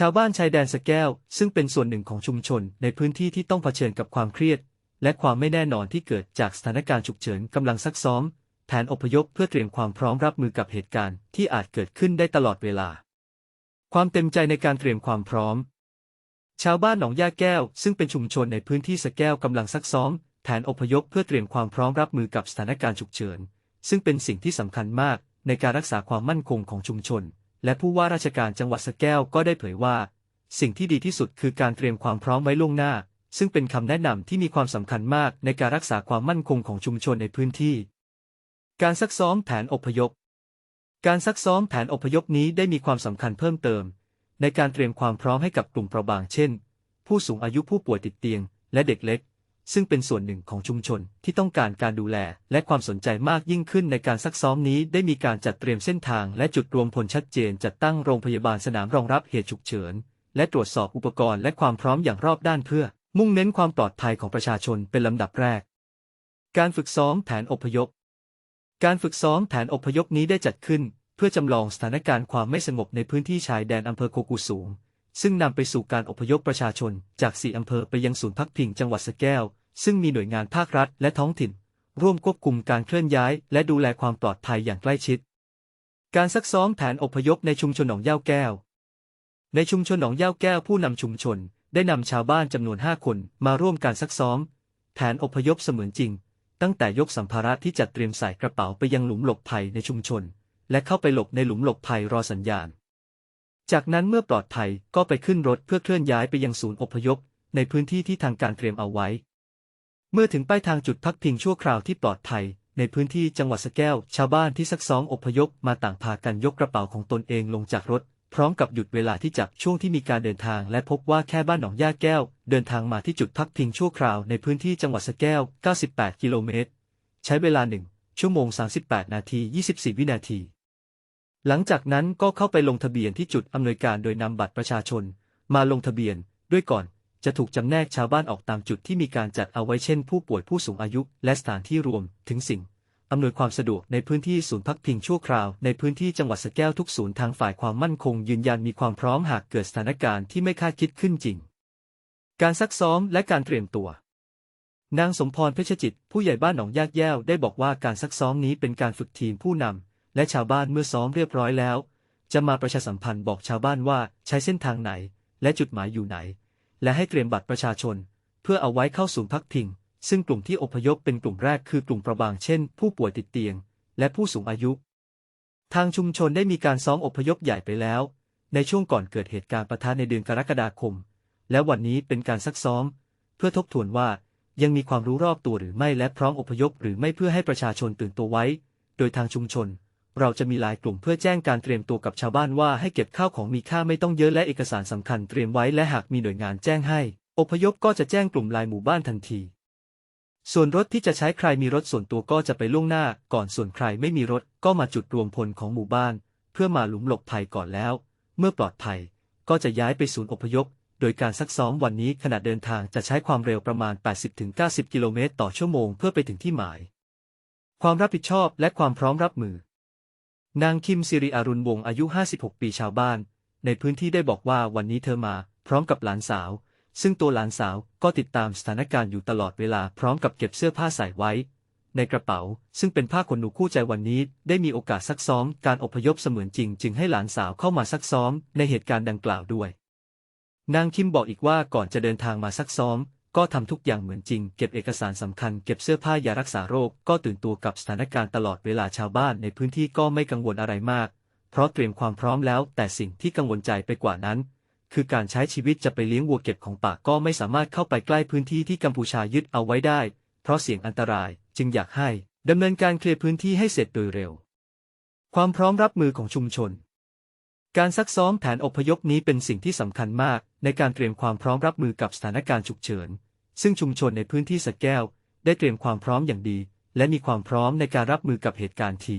ชาวบ้านชายแดนสะแก้ว ซึ่งเป็นส่วนหนึ่งของชุมชนในพื้นที่ที่ต้องเผชิญกับความเครียด และความไม่แน่นอนที่เกิดจากสถานการณ์ฉุกเฉินกำลังซักซ้อม แผนอพยพเพื่อเตรียมความพร้อมรับมือกับเหตุการณ์ที่อาจเกิดขึ้นได้ตลอดเวลา ความเต็มใจในการเตรียมความพร้อม ชาวบ้านหนองย่าแก้ว ซึ่งเป็นชุมชนในพื้นที่สะแก้วกำลังซักซ้อม แผนอพยพเพื่อเตรียมความพร้อมรับมือกับสถานการณ์ฉุกเฉิน ซึ่งเป็นสิ่งที่สำคัญมากในการรักษาความมั่นคงของชุมชน และผู้ว่าราชการจังหวัดสแก้วก็ได้เผยว่า สิ่งที่ดีที่สุดคือการเตรียมความพร้อมไว้ล่วงหน้า ซึ่งเป็นคำแนะนำที่มีความสำคัญมากในการรักษาความมั่นคงของชุมชนในพื้นที่ การซักซ้อมแผนอพยพ การซักซ้อมแผนอพยพนี้ได้มีความสำคัญเพิ่มเติม ในการเตรียมความพร้อมให้กับกลุ่มเปราะบางเช่น ผู้สูงอายุผู้ป่วยติดเตียง และเด็กเล็ก ซึ่งเป็นส่วนหนึ่งของชุมชนที่ต้องการการดูแล และความสนใจมากยิ่งขึ้นในการซักซ้อมนี้ได้มีการจัดเตรียมเส้นทาง และจุดรวมพลชัดเจน จัดตั้งโรงพยาบาลสนามรองรับเหตุฉุกเฉิน และตรวจสอบอุปกรณ์และความพร้อมอย่างรอบด้านเพื่อ มุ่งเน้นความปลอดภัยของประชาชนเป็นลำดับแรก การฝึกซ้อมแผนอพยพ การฝึกซ้อมแผนอพยพนี้ได้จัดขึ้น เพื่อจำลองสถานการณ์ความไม่สงบในพื้นที่ชายแดนอำเภอโคกูสูง ซึ่งนำไปสู่การอพยพประชาชน จากสี่อำเภอไปยังศูนย์พักพิงจังหวัดสะแก้ว ซึ่งมีหน่วยงานภาครัฐและท้องถิ่น ร่วมควบคุมการเคลื่อนย้าย และดูแลความปลอดภัยอย่างใกล้ชิด การซักซ้อมแผนอพยพในชุมชนหนองย่าแก้ว ในชุมชนหนองย่าแก้วผู้นำชุมชน ได้นำชาวบ้านจำนวนห้าคนมาร่วมการซักซ้อม แผนอพยพเสมือนจริง ตั้งแต่ยกสัมภาระที่จัดเตรียมใส่กระเป๋าไปยังหลุมหลบภัยในชุมชน และเข้าไปหลบในหลุมหลบภัยรอสัญญาณ จากนั้นเมื่อปลอดภัยก็ไปขึ้นรถเพื่อเคลื่อนย้ายไปยังศูนย์อพยพในพื้นที่ที่ทางการเตรียมเอาไว้ เมื่อถึงป้ายทางจุดพักพิงชั่วคราวที่ปลอดภัย ในพื้นที่จังหวัดสแก้ว ชาวบ้านที่ซักซ้อมอพยพมาต่างพากันยกกระเป๋าของตนเองลงจากรถ พร้อมกับหยุดเวลาที่จับช่วงที่มีการเดินทาง และพบว่าแค่บ้านหนองย่าแก้ว เดินทางมาที่จุดพักพิงชั่วคราวในพื้นที่จังหวัดสแก้ว 98 กิโลเมตร ใช้เวลา1ชั่วโมง 38 นาที 24 วินาที หลังจากนั้นก็เข้าไปลงทะเบียนที่จุดอำนวยการโดยนำบัตรประชาชน มาลงทะเบียนด้วยก่อน จะถูกจำแนกชาวบ้านออกตามจุดที่มีการจัดเอาไว้เช่นผู้ป่วยผู้สูงอายุและสถานที่รวมถึงสิ่งอำนวยความสะดวกในพื้นที่ศูนย์พักพิงชั่วคราว ในพื้นที่จังหวัดสแก้วทุกศูนย์ทางฝ่ายความมั่นคงยืนยันมีความพร้อมหากเกิดสถานการณ์ที่ไม่คาดคิดขึ้นจริง การซักซ้อมและการเตรียมตัว นางสมพรเพชรจิต ผู้ใหญ่บ้านหนองยากแย้วได้บอกว่าการซักซ้อมนี้เป็นการฝึกทีมผู้นำและชาวบ้านเมื่อซ้อมเรียบร้อยแล้ว จะมาประชาสัมพันธ์บอกชาวบ้านว่าใช้เส้นทางไหน และจุดหมายอยู่ไหน และให้เตรียมบัตรประชาชน เพื่อเอาไว้เข้าศูนย์พักพิง ซึ่งกลุ่มที่อพยพเป็นกลุ่มแรกคือกลุ่มประบางเช่น ผู้ป่วยติดเตียง และผู้สูงอายุ ทางชุมชนได้มีการซ้อมอพยพใหญ่ไปแล้ว ในช่วงก่อนเกิดเหตุการณ์ประทะในเดือนกรกฎาคม และวันนี้เป็นการซักซ้อม เพื่อทบทวนว่ายังมีความรู้รอบตัวหรือไม่และพร้อมอพยพหรือไม่เพื่อให้ประชาชนตื่นตัวไว้ โดยทางชุมชน เราจะมีหลายกลุ่มเพื่อแจ้งการเตรียมตัวกับชาวบ้านว่าให้เก็บข้าวของมีค่าไม่ต้องเยอะและเอกสารสำคัญเตรียมไว้และหากมีหน่วยงานแจ้งให้ อพยพก็จะแจ้งกลุ่มลายหมู่บ้านทันที ส่วนรถที่จะใช้ใครมีรถส่วนตัวก็จะไปล่วงหน้า ก่อนส่วนใครไม่มีรถก็มาจุดรวมพลของหมู่บ้าน เพื่อมาหลุมหลบภัยก่อนแล้ว เมื่อปลอดภัย ก็จะย้ายไปศูนย์อพยพ โดยการซักซ้อมวันนี้ขณะเดินทางจะใช้ความเร็วประมาณ 80-90 กิโลเมตรต่อชั่วโมงเพื่อไปถึงที่หมาย ความรับผิดชอบและความพร้อมรับมือ นางคิมสิริอารุณวงอายุ 56 ปีชาวบ้าน ในพื้นที่ได้บอกว่าวันนี้เธอมา พร้อมกับหลานสาว ซึ่งตัวหลานสาวก็ติดตามสถานการณ์อยู่ตลอดเวลาพร้อมกับเก็บเสื้อผ้าใส่ไว้ ในกระเป๋า ซึ่งเป็นผ้าขนหนูคู่ใจวันนี้ ได้มีโอกาสซักซ้อมการอพยพเสมือนจริง จึงให้หลานสาวเข้ามาซักซ้อมในเหตุการณ์ดังกล่าวด้วย นางคิมบอกอีกว่าก่อนจะเดินทางมาซักซ้อม ก็ทำทุกอย่างเหมือนจริง เก็บเอกสารสำคัญ เก็บเสื้อผ้ายารักษาโรค ก็ตื่นตัวกับสถานการณ์ตลอดเวลาชาวบ้านในพื้นที่ก็ไม่กังวลอะไรมาก เพราะเตรียมความพร้อมแล้ว แต่สิ่งที่กังวลใจไปกว่านั้น คือการใช้ชีวิตจะไปเลี้ยงวัวเก็บของป่าก็ไม่สามารถเข้าไปใกล้พื้นที่ที่กัมพูชายึดเอาไว้ได้ เพราะเสี่ยงอันตรายจึงอยากให้ดำเนินการเคลียร์พื้นที่ให้เสร็จโดยเร็ว ความพร้อมรับมือของชุมชนการซักซ้อมแผนอพยพนี้เป็นสิ่งที่สำคัญมาก ในการเตรียมความพร้อมรับมือกับสถานการณ์ฉุกเฉิน ซึ่งชุมชนในพื้นที่สระแก้ว ได้เตรียมความพร้อมอย่างดี และมีความพร้อมในการรับมือกับเหตุการณ์ที